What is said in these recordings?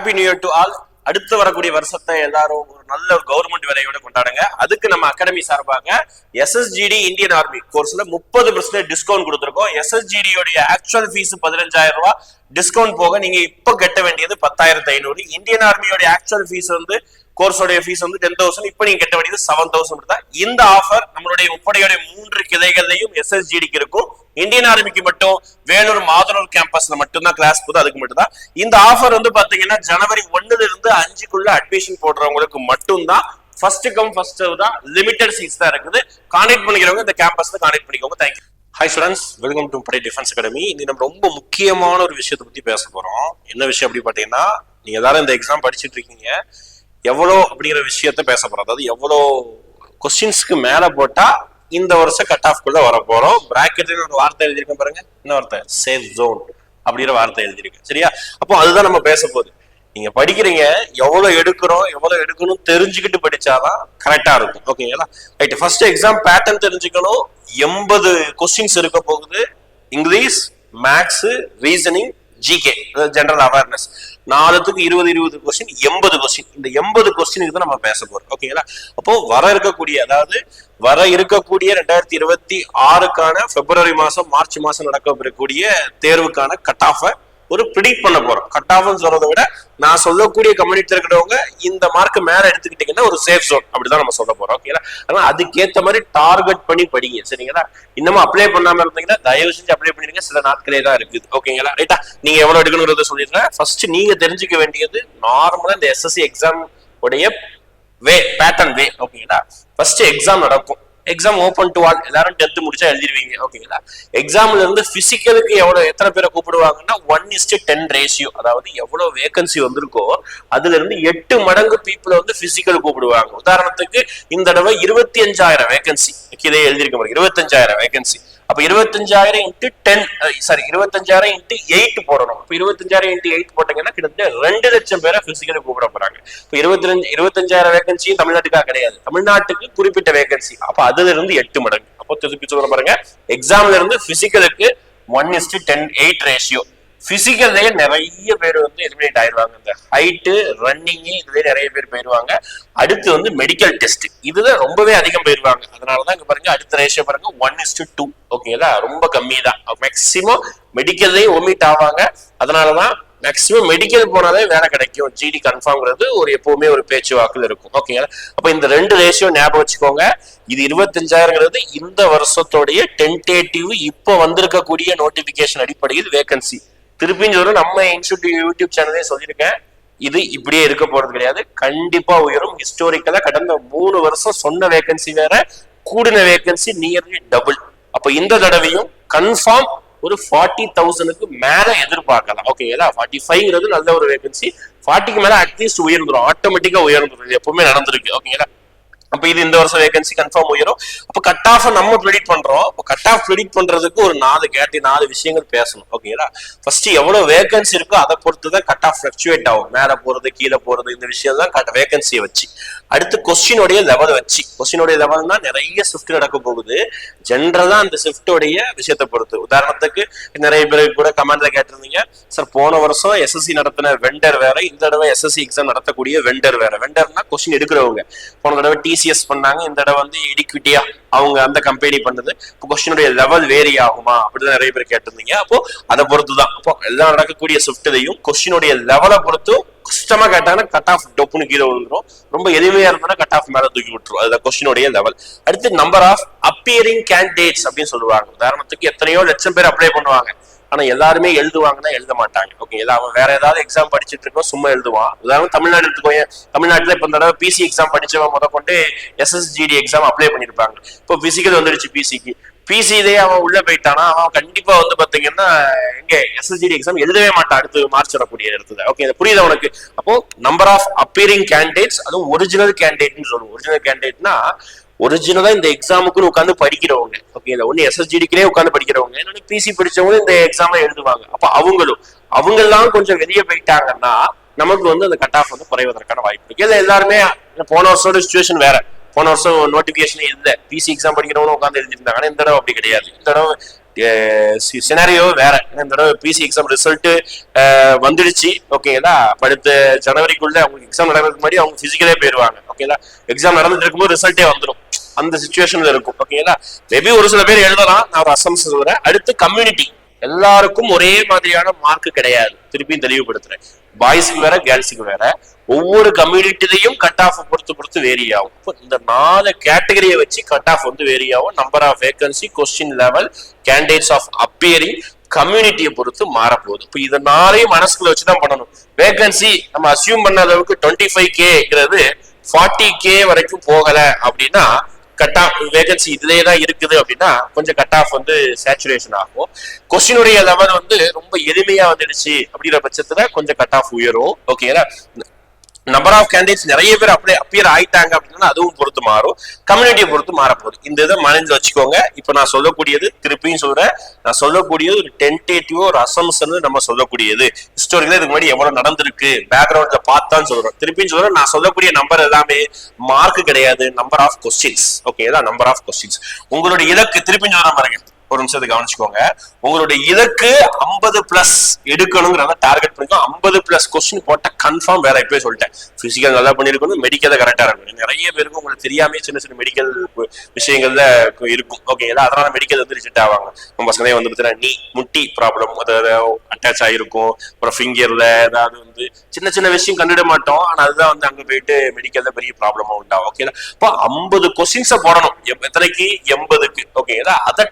Happy new year to all அடுத்து வரக்கூடிய வருஷத்தை எல்லாரும் ஒரு நல்ல ஒரு கவர்மெண்ட் வேலையோட கொண்டாடுங்க. அதுக்கு நம்ம அகாடமி சார்பாக எஸ்எஸ்ஜிடி இந்தியன் ஆர்மி கோர்ஸ்ல முப்பது பர்சன்டேஜ் டிஸ்கவுண்ட் கொடுத்துருக்கோம். எஸ்எஸ்ஜிடி உடைய ஆக்சுவல் ஃபீஸ் பதினஞ்சாயிரம் ரூபாய். டிஸ்கவுண்ட் போக நீங்க இப்ப கட்ட வேண்டியது பத்தாயிரத்தி ஐநூறு. இந்தியன் ஆர்மியோட ஆக்சுவல் ஃபீஸ் வந்து கோர்ஸோடைய ஃபீஸ் வந்து டென் தௌசண்ட் இப்போ நீங்க கட்ட வேண்டியது செவன் தௌசண்ட் தான். இந்த ஆஃபர் நம்மளுடைய உப்படையுடைய மூன்று கிளைகளையும் எஸ்எஸ்ஜிடிக்கு இருக்கும். இந்தியன் ஆர்மிக்கு மட்டும் வேலூர் மாதனூர் கேம்பஸ்ல மட்டும்தான் கிளாஸ் போகுது அதுக்கு மட்டும்தான் இந்த ஆஃபர் வந்து பாத்தீங்கன்னா ஜனவரி ஒன்னுல இருந்து அஞ்சுக்குள்ள அட்மிஷன் போடுறவங்களுக்கு மட்டும்தான். ஃபர்ஸ்ட் கம் ஃபர்ஸ்ட் தான். லிமிடெட் சீட்ஸ் தான் இருக்குது. கான்டாக்ட் பண்ணிக்கிறவங்க இந்த கேம்பஸ்ல கான்டாக்ட் பண்ணிக்கோங்க. Thank you hi students welcome to Padai defence academy இன்னைக்கு நம்ம ரொம்ப முக்கியமான ஒரு விஷயத்தை பத்தி பேச போறோம். என்ன விஷயம் அப்படி பாத்தீங்கன்னா நீங்க எல்லாரும் இந்த எக்ஸாம் படிச்சிட்டு இருக்கீங்க. எவ்வளோ அப்படிங்கிற விஷயத்த பேச போறோம். அதாவது எவ்வளோ கொஸ்டின்ஸ்க்கு மேலே போட்டா இந்த வருஷம் கட் ஆஃப் குள்ள வர போறோம். பிராக்கெட்ல ஒரு வார்த்தை எழுதியிருக்கேன் பாருங்க. என்ன வார்த்தை? சேஃப் ஜோன் அப்படிங்கிற வார்த்தை எழுதியிருக்கேன். சரியா? அப்போ அதுதான் நம்ம பேச போகுது. நீங்க படிக்கிறீங்க எவ்வளவு எடுக்கிறோம் எவ்வளவு எடுக்கணும் தெரிஞ்சுக்கிட்டு படிச்சாதான் கரெக்டா இருக்கும். ஓகேங்களா ரைட் ஃபர்ஸ்ட் எக்ஸாம் பேட்டர்ன் தெரிஞ்சுக்கணும். எண்பது கொஸ்டின்ஸ் இருக்க போகுது. English maths reasoning GK general awareness நாலுத்துக்கு இருபது இருபது கொஸ்டின் எண்பது கொஸ்டின் இந்த எண்பது கொஸ்டினுக்கு தான் நம்ம பேச போறோம். ஓகேங்களா அப்போ வர இருக்கக்கூடிய அதாவது வர இருக்கக்கூடிய ரெண்டாயிரத்தி இருபத்தி ஆறுக்கான பிப்ரவரி மாசம் மார்ச் மாசம் நடக்கக்கூடிய தேர்வுக்கான கட் ஆஃபை ஒரு ப்ரிடிக்ட் பண்ண போறோம். கட் ஆஃப்னு சொல்றதை விட நான் சொல்லக்கூடிய கம்யூனிட்டி இருக்கிறவங்க இந்த மார்க் மேல எடுத்துக்கிட்டீங்கன்னா ஒரு சேஃப் ஜோன் அப்படிதான் நம்ம சொல்ல போறோம். ஓகேங்களா ஆனா அதுக்கேத்த மாதிரி டார்கெட் பண்ணி படிங்க. சரிங்களா? இன்னமும் அப்ளை பண்ணாம இருந்தீங்கன்னா தயவு செஞ்சு அப்ளை பண்ணிருங்க சில நாட்களே தான் இருக்குது. ஓகேங்களா ரைட்டா நீங்க எவ்வளவு எடுக்கணுங்கிறத சொல்லிடுறேன். ஃபர்ஸ்ட் நீங்க தெரிஞ்சுக்க வேண்டியது நார்மலா இந்த எஸ்எஸ்சி எக்ஸாம் உடைய வே பேட்டர்ன் வே ஓகேங்களா ஃபர்ஸ்ட் எக்ஸாம் நடக்கும். எக்ஸாம் ஓப்பன் டு ஆல் எல்லாரும் டென்த் முடிச்சா எழுதிருவீங்க ஓகேங்களா? எக்ஸாம்ல இருந்து பிசிக்கலுக்கு எவ்வளவு எத்தனை பேரை கூப்பிடுவாங்கன்னா one is to ten ratio அதாவது எவ்வளவு வேகன்சி வந்திருக்கோ அதுல இருந்து எட்டு மடங்கு பீப்புளை வந்து பிசிக்கல் கூப்பிடுவாங்க. உதாரணத்துக்கு இந்த தடவை இருபத்தி அஞ்சாயிரம் வேகன்சி கீழே எழுதிருக்க பாருங்க. இருபத்தஞ்சாயிரம் வேகன்சி அப்ப இருபத்தஞ்சாயிரம் இன்ட்டு டென் சாரி இருபத்தஞ்சாயிரம் இன்ட்டு எயிட் போடணும். இப்ப இருபத்தஞ்சாயிரம் இன்ட்டு எயிட் போட்டீங்கன்னா கிட்டத்தட்ட ரெண்டு லட்சம் பேரை பிசிக்கலி கூப்பிட போறாங்க. இப்ப இருபத்தி இருபத்தஞ்சாயிரம் வேகன்சியும் தமிழ்நாட்டுக்காக கிடையாது. தமிழ்நாட்டுக்கு குறிப்பிட்ட வேகன்சி அப்ப அதுல இருந்து எட்டு மடங்கு. அப்போ திருப்பி சொல்ல பாருங்க. எக்ஸாம்ல இருந்து பிசிக்கலுக்கு one is to ten eight ratio பிசிக்கல்லே நிறைய பேர் வந்து எலிமினேட் ஆயிடுவாங்க இந்த ஹைட்டு ரன்னிங்கு இதுவே நிறைய பேர் போயிடுவாங்க அடுத்து வந்து மெடிக்கல் டெஸ்ட் இதுதான் ரொம்பவே அதிகம் போயிருவாங்க. அதனாலதான் இங்க பாருங்க அடுத்த ரேஷியோ பாருங்க ஒன் இஸ்டு டூ ஓகேங்களா ரொம்ப கம்மி தான் மேக்சிமம் மெடிக்கல்லே ஒமிட் ஆவாங்க. அதனாலதான் மேக்சிமம் மெடிக்கல் போனாலே வேலை கிடைக்கும். ஜிடி கன்ஃபார்ம்ங்கிறது ஒரு எப்பவுமே ஒரு பேச்சுவாக்கில் இருக்கும். ஓகேங்களா அப்ப இந்த ரெண்டு ரேஷியோ ஞாபகம் வச்சுக்கோங்க. இது இருபத்தஞ்சாயிரங்கிறது இந்த வருஷத்தோடைய டென்டேட்டிவ் இப்போ வந்திருக்கக்கூடிய நோட்டிபிகேஷன் அடிப்படையில் வேகன்சி திருப்பியும் சொல்றேன் நம்ம இன்ஸ்டியூட் யூடியூப் சேனலே சொல்லியிருக்கேன். இது இப்படியே இருக்க போறது கிடையாது. கண்டிப்பா உயரும். ஹிஸ்டோரிக்கலா கடந்த மூணு வருஷம் சொன்ன வேகன்சி வேற கூடின வேகன்சி நியர்லி டபுள் அப்ப இந்த தடவையும் கன்ஃபார்ம் ஒரு ஃபார்ட்டி தௌசண்ட்க்கு மேல எதிர்பார்க்கலாம். ஓகேங்களா ஃபார்ட்டி ஃபைவ்ங்கிறது நல்ல ஒரு வேகன்சி ஃபார்ட்டிக்கு மேல அட்லீஸ்ட் உயர்ந்துடும் ஆட்டோமேட்டிக்கா உயர்ந்துடும் எப்பவுமே நடந்திருக்கு. ஓகேங்களா அப்ப இது இந்த வருஷம் வேகன்சி கன்ஃபார்ம் உயரும் அப்ப கட் ஆஃப் நம்ம ப்ரெடிக்ட் பண்றோம். அப்ப கட் ஆஃப் ப்ரெடிக்ட் பண்றதுக்கு ஒரு நாலு கேட்டி நாலு விஷயங்கள் பேசணும். ஓகேங்களா ஃபர்ஸ்ட் எவ்வளவு வேகன்சி இருக்கோ அதை பொறுத்து தான் கட் ஆஃப் ஃபிளக்சுவேட் ஆகும். மேல போறது கீழே போறது இந்த விஷயம் தான் கட் வேகன்சியை வச்சு. அடுத்து கொஸ்டினுடைய லெவல் வச்சு. கொஸ்டினுடைய லெவல்னா நிறைய ஷிஃப்ட் நடக்க போகுது. ஜென்ரலா அந்த ஷிஃப்டோடைய விஷயத்தை பொறுத்து. உதாரணத்துக்கு நிறைய பேர் கூட கமெண்ட்ல கேட்டிருந்தீங்க சார் போன வருஷம் எஸ்எஸ்சி நடத்தின வெண்டர் வேற இந்த தடவை எஸ்எஸ்சி எக்ஸாம் நடத்தக்கூடிய வெண்டர் வேற. வெண்டர்னா கொஸ்டின் எடுக்கிறவங்க. போன தடவை டிசிஎஸ் பண்ணாங்க இந்த தடவை வந்து இடிக்விட்டியா அவங்க அந்த கம்பெனி பண்ணது. இப்போ கொஸ்டினுடைய லெவல் வேரி ஆகுமா? அப்படிதான் நிறைய பேர் கேட்டிருந்தீங்க. அப்போ அதை பொறுத்து தான் அப்போ எல்லாம் நடக்கக்கூடிய ஷிஃப்ட்லையும் கொஸ்டினுடைய லெவலை பொறுத்து கஷ்டமா கேட்டாங்கன்னா கட் ஆஃப் டொப்புன்னு கீழே விழுந்துரும். ரொம்ப எளிமையா இருந்தா கட் ஆஃப் மேல தூக்கி விட்டுரும். அதுதான் கொஸ்டினுடைய லெவல் அடுத்து நம்பர் ஆஃப் அப்பியரிங் கேண்டிடேட்ஸ் அப்படின்னு சொல்லுவாங்க. உதாரணத்துக்கு எத்தனையோ லட்சம் பேர் அப்ளை பண்ணுவாங்க. ஆனா எல்லாருமே எழுதுவாங்கன்னா எழுத மாட்டாங்க. ஓகேங்களா அவன் வேற ஏதாவது எக்ஸாம் படிச்சுட்டு இருக்கோம் சும்மா எழுதுவான். உதாரணம் தமிழ்நாடு எடுத்துக்கோங்க தமிழ்நாட்டுல இப்ப இந்த தடவை பிசி எக்ஸாம் படிச்சவன் முத கொண்டு எஸ்எஸ்ஜிடி எக்ஸாம் அப்ளை பண்ணிருப்பாங்க. இப்போ பிசிக்கல் வந்துருச்சு பிசிக்கு பிசிலே அவன் உள்ள போயிட்டானா அவன் கண்டிப்பா வந்து பாத்தீங்கன்னா எங்க எஸ்எஸ்ஜிடி எக்ஸாம் எழுதவே மாட்டான் அடுத்து மார்ச் வரக்கூடிய இடத்துல. ஓகே இது புரியுது அவனுக்கு அப்போ நம்பர் ஆஃப் அப்பியரிங் கேண்டிடேட்ஸ் அதுவும் ஒரிஜினல் கேண்டிடேட்னு சொல்லுவோம். ஒரிஜினல் கேண்டிடேட்னா ஒரிஜினலா இந்த எக்ஸாமுக்குன்னு உட்காந்து படிக்கிறவங்க. ஓகே இல்ல ஒண்ணு எஸ்எஸ்ஜிடிக்கிலே உட்காந்து படிக்கிறவங்க. இன்னொன்னு பிசி படிச்சவங்க இந்த எக்ஸாம் எழுதுவாங்க. அப்ப அவங்களும் அவங்க எல்லாம் கொஞ்சம் வெளியே போயிட்டாங்கன்னா நமக்கு வந்து அந்த கட் ஆஃப் வந்து குறைவதற்கான வாய்ப்பு இருக்கு. இல்ல எல்லாருமே போன வருஷோட சுச்சுவேஷன் வேற. போன வருஷம் நோட்டிபிகேஷன் இல்ல. பிசி எக்ஸாம் படிக்கிறவங்க உட்காந்து எழுதிருந்தாங்க இந்த தடவை அப்படி கிடையாது. இந்த தடவை சினாரியோ வேற. இந்த தடவை பிசி எக்ஸாம் ரிசல்ட் வந்துடுச்சு. ஓகேங்களா படுத்த அடுத்த ஜனவரிக்குள்ள அவங்க எக்ஸாம் நடக்கிறதுக்கு முன்னாடி அவங்க பிசிக்கலே போயிருவாங்க. ஓகேங்களா எக்ஸாம் நடந்துட்டு இருக்கும்போது ரிசல்ட்டே வந்துடும் அந்த சுச்சுவேஷன்ல இருக்கும். ஓகேங்களா மேபி ஒரு சில பேர் எழுதலாம். நான் ஒரு அசம்ஸ் சொல்றேன். அடுத்து கம்யூனிட்டி எல்லாருக்கும் ஒரே மாதிரியான மார்க் கிடையாது. திருப்பியும் தெளிவுபடுத்துறேன். பாய்ஸுக்கு வேற கேர்ள்ஸுக்கு வேற. ஒவ்வொரு கம்யூனிட்டிலையும் கட் ஆஃப் பொறுத்து பொறுத்து வேரி ஆகும். இப்போ இந்த நாலு கேட்டகரியை வச்சு கட் ஆஃப் வந்து வேரி ஆகும். Number of vacancy question level candidates of appearing கம்யூனிட்டியை பொறுத்து மாறப்போகுது. இப்போ இதை நாளையும் மனசுக்குள்ள வச்சுதான் பண்ணணும். வேகன்சி நம்ம அசியூம் பண்ண அளவுக்கு டுவெண்ட்டி ஃபைவ் கேங்கிறது ஃபார்ட்டி கே வரைக்கும் போகல அப்படின்னா கட் ஆஃப் வேகன்சி இதுலேயே தான் இருக்குது அப்படின்னா கொஞ்சம் கட் ஆஃப் வந்து சேச்சுரேஷன் ஆகும். கொஸ்டினுடைய லெவல் வந்து ரொம்ப எளிமையா வந்துடுச்சு அப்படிங்கிற பட்சத்துல கொஞ்சம் கட் ஆஃப் உயரும். ஓகேங்களா நம்பர் ஆஃப் கேண்டிடேட்ஸ் நிறைய பேர் அப்படியே அப்பியர் ஆயிட்டாங்க அப்படின்னா அதுவும் பொறுத்து மாறும். கம்யூனிட்டியை பொறுத்து மாறப்போகுது. இந்த இதை மனதில் வச்சுக்கோங்க. இப்போ நான் சொல்லக்கூடியது திருப்பியும் சொல்றேன். நான் சொல்லக்கூடியது ஒரு டென்டேட்டிவோ ஒரு அசம்சன் நம்ம சொல்லக்கூடியது. ஹிஸ்டோரிக்கல இதுக்கு முன்னாடி எவ்வளவு நடந்திருக்கு? பேக்ரவுண்ட்ல பார்த்தான்னு சொல்றோம். திருப்பியும் சொல்றேன் நான் சொல்லக்கூடிய நம்பர் எல்லாமே மார்க் கிடையாது. நம்பர் ஆஃப் கொஸ்டின்ஸ் ஓகே தான் நம்பர் ஆஃப் கொஸ்டின்ஸ் உங்களுடைய இலக்கு திருப்பியும் சொல்றேன் பாருங்க. ஒரு நிமிஷத்தை கவனிச்சுக்கோங்க. உங்களுடைய இலக்கு ஐம்பது பிளஸ் எடுக்கணுங்கிறத டார்கெட் பண்ணிக்கோ ஐம்பது பிளஸ் கொஸ்டின் போட்ட கன்ஃபார்ம் வேற இப்பவே சொல்லிட்டேன். பிசிக்கல் நல்லா பண்ணிருக்கணும் மெடிக்கல் கரெக்டா இருக்கணும். நிறைய பேருக்கு உங்களுக்கு தெரியாம சின்ன சின்ன மெடிக்கல் விஷயங்கள்ல இருக்கும். ஓகேங்களா அதனால மெடிக்கல் வந்து ரிஜெக்ட் ஆவாங்க. நம்ம பசங்களே வந்து பார்த்தீங்கன்னா நீ முட்டி ப்ராப்ளம் அதாவது அட்டாச் ஆயிருக்கும். அப்புறம் ஃபிங்கர்ல ஏதாவது வந்து சின்ன சின்ன விஷயம் கண்டுட மாட்டோம். ஆனா அதுதான் வந்து அங்க போயிட்டு மெடிக்கல்ல பெரிய ப்ராப்ளமா உண்டாகும். ஓகேங்களா இப்போ ஐம்பது கொஸ்டின்ஸை போடணும். எத்தனைக்கு? எண்பதுக்கு. ஓகேங்களா அதை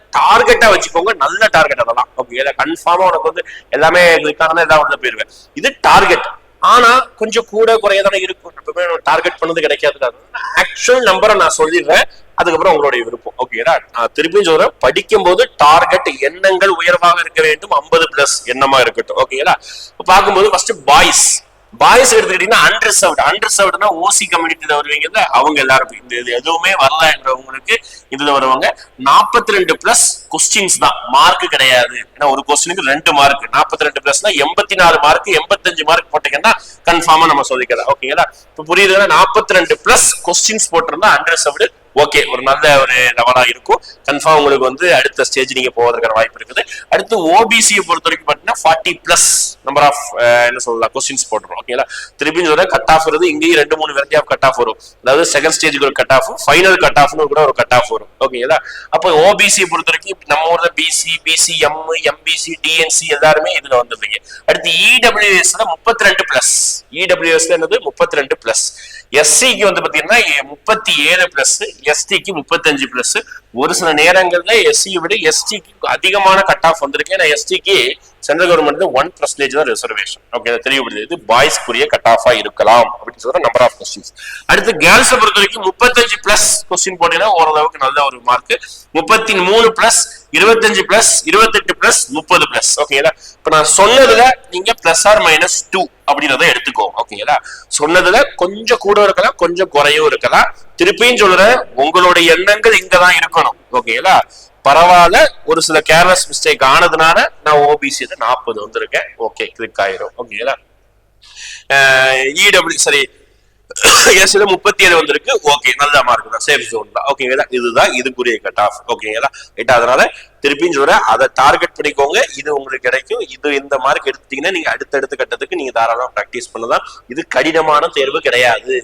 டார்கெட்டா வச்சுக்கோங்க நல்ல டார்கெட் அதெல்லாம் ஓகே கன்ஃபார்மா உனக்கு வந்து எல்லாமே இதுக்கான ஏதாவது உள்ள போயிருவேன். இது டார்கெட் ஆனா கொஞ்சம் கூட குறைய தானே இருக்கும். எப்பவுமே டார்கெட் பண்ணது கிடைக்காது. ஆக்சுவல் நம்பரை நான் சொல்லிடுறேன். அதுக்கப்புறம் உங்களுடைய விருப்பம். ஓகேடா நான் திருப்பியும் சொல்றேன். படிக்கும் போது டார்கெட் எண்ணங்கள் உயர்வாக இருக்க வேண்டும். ஐம்பது பிளஸ் எண்ணமா இருக்கட்டும். ஓகேங்களா பார்க்கும்போது ஃபர்ஸ்ட் பாய்ஸ் பாய்ஸ் எடுத்துக்கிட்டீங்கன்னா அன்ரிசர்வ்டு அன்ரிசர்வ்டுனா ஓசி கம்யூனிட்டியில வருவீங்கல்ல அவங்க எல்லாரும் இந்த இது எதுவுமே வரல என்றவங்களுக்கு இதுல வருவாங்க. நாற்பத்தி ரெண்டு பிளஸ் கொஸ்டின்ஸ் தான். மார்க் கிடையாது. ஏன்னா ஒரு கொஸ்டினுக்கு ரெண்டு மார்க் நாற்பத்தி ரெண்டு பிளஸ்னா எண்பத்தி நாலு மார்க் எண்பத்தஞ்சு மார்க் போட்டீங்கன்னா கன்ஃபார்மா நம்ம சொல்லிக்கலாம். ஓகேங்களா இப்ப புரியுதுன்னா நாற்பத்தி ரெண்டு பிளஸ் கொஸ்டின்ஸ் போட்டிருந்தா அன்ரிசர்வ்டு ஓகே ஒரு நல்ல ஒரு லெவலா இருக்கும். கன்ஃபார்ம் உங்களுக்கு வந்து அடுத்த ஸ்டேஜ் நீங்க போவதற்கான வாய்ப்பு இருக்குது. அடுத்து ஓபிசியை பொறுத்த வரைக்கும் பாத்தீங்கன்னா ஃபார்ட்டி பிளஸ் நம்பர் ஆஃப் என்ன சொல்லலாம் கொஸ்டின்ஸ் போட்டுரும் ஓகேங்களா திருப்பி சொல்றேன் கட் ஆஃப் வருது. இங்கேயும் ரெண்டு மூணு வெரைட்டி ஆஃப் கட் ஆஃப் வரும். அதாவது செகண்ட் ஸ்டேஜுக்கு ஒரு கட் ஆஃப் ஃபைனல் கட் ஆஃப்னு கூட ஒரு கட் ஆஃப் வரும். ஓகேங்களா அப்போ ஓபிசியை பொறுத்த வரைக்கும் நம்ம ஊர்ல BC BC M MBC DNC எல்லாருமே இதுல வந்துருக்கீங்க அடுத்து இடபிள்யூஎஸ்ல முப்பத்தி ரெண்டு பிளஸ் இடபிள்யூஎஸ்ல என்னது? முப்பத்தி ரெண்டு பிளஸ் எஸ்சிக்கு வந்து பாத்தீங்கன்னா முப்பத்தி ஏழு பிளஸ் எஸ்டிக்கு முப்பத்தஞ்சு பிளஸ் ஒரு சில நேரங்கள்ல எஸ்சியை விட எஸ்டிக்கு அதிகமான கட் ஆஃப் வந்திருக்கு. ஏன்னா எஸ்டிக்கு சென்ட்ரல் கவர்மெண்ட் ஒன் பர்சன்டேஜ் தான் ரிசர்வேஷன் ஓகே தெரியப்படுது இது பாய்ஸ்க்குரிய கட் ஆஃபா இருக்கலாம் அப்படின்னு சொல்ற நம்பர் ஆஃப் கொஸ்டின்ஸ் அடுத்து கேர்ள்ஸை பொறுத்த வரைக்கும் முப்பத்தஞ்சு பிளஸ் கொஸ்டின் போட்டீங்கன்னா ஓரளவுக்கு நல்ல ஒரு மார்க் முப்பத்தி மூணு பிளஸ் இருபத்தஞ்சு பிளஸ் இருபத்தெட்டு பிளஸ் முப்பது பிளஸ் ஓகேங்களா இப்ப நான் சொன்னதுல நீங்க பிளஸ் ஆர் மைனஸ் டூ அப்படின்றத எடுத்துக்கோ. ஓகேங்களா சொன்னதுல கொஞ்சம் கூட இருக்கலாம் கொஞ்சம் குறையும் இருக்கலாம். திருப்பியும் சொல்றேன் உங்களுடைய எண்ணங்கள் இங்கதான் இருக்கணும். ஓகேங்களா பரவாயில்ல. ஒரு சில கேர்லெஸ் மிஸ்டேக் ஆனதுனால நான் ஓபிசி நாற்பது வந்திருக்கேன். ஓகே கிளிக் ஆயிரும். ஓகேங்களா இடபிள்யூ சரி எஸ்ல முப்பத்தி ஏழு வந்திருக்கு. ஓகே நல்ல மார்க் தான். சேஃப் ஜோன் தான். ஓகேங்களா இதுதான். இதுக்குரிய கட் ஆஃப் ஓகேங்களா ரைட் அதனால திருப்பியும் சொல்றேன். அதை டார்கெட் பண்ணிக்கோங்க. இது உங்களுக்கு கிடைக்கும். இது இந்த மார்க் எடுத்தீங்கன்னா நீங்க அடுத்தடுத்த கட்டத்துக்கு நீங்க தாராளமா ப்ராக்டிஸ் பண்ணலாம். இது கடினமான தேர்வு கிடையாது.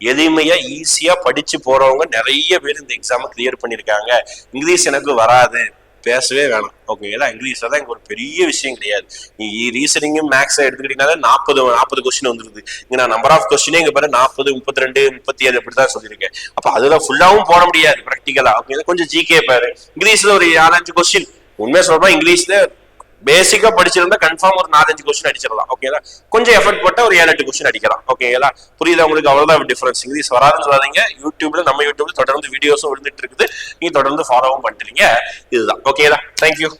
எளிமையா ஈஸியா படிச்சு போறவங்க நிறைய பேர் இந்த எக்ஸாமை கிளியர் பண்ணிருக்காங்க. இங்கிலீஷ் எனக்கு வராது. பேசவே வேணாம். ஓகேங்களா இங்கிலீஷ்ல தான் இங்க ஒரு பெரிய விஷயம் கிடையாது. நீ ரீசனிங்கும் மேக்ஸ் எடுத்துக்கிட்டீங்கன்னா நாற்பது நாற்பது கொஸ்டின் வந்துருது. இங்க நான் நம்பர் ஆஃப் கொஸ்டினே இங்க பாரு நாற்பது முப்பத்தி ரெண்டு முப்பத்தி ஏழு அப்படிதான் சொல்லியிருக்கேன். அப்ப அதுல ஃபுல்லாவும் போட முடியாது ப்ராக்டிக்கலா ஓகே கொஞ்சம் ஜிகே பாரு. இங்கிலீஷ்ல ஒரு நாலஞ்சு கொஸ்டின் உண்மையா சொல்றா இங்கிலீஷ்ல பேசிக்கா படிச்சிருந்தா கன்ஃபார்ம் ஒரு நாலஞ்சு கொஸ்டின் அடிச்சிடலாம். ஓகேங்களா கொஞ்சம் எஃபர்ட் போட்டா ஒரு ஏழு எட்டு கொஸ்டின் அடிக்கலாம். ஓகேங்களா புரியுதா உங்களுக்கு? அவ்வளவுதான் டிஃபரன்ஸ் இங்கிலீஷ் வராதுன்னு சொல்லாதீங்க. யூடியூப்ல நம்ம யூடியூப்ல தொடர்ந்து வீடியோஸும் விழுந்துட்டு இருக்குது. நீங்க தொடர்ந்து ஃபாலோவும் பண்றீங்க இதுதான். ஓகேங்களா தேங்க்யூ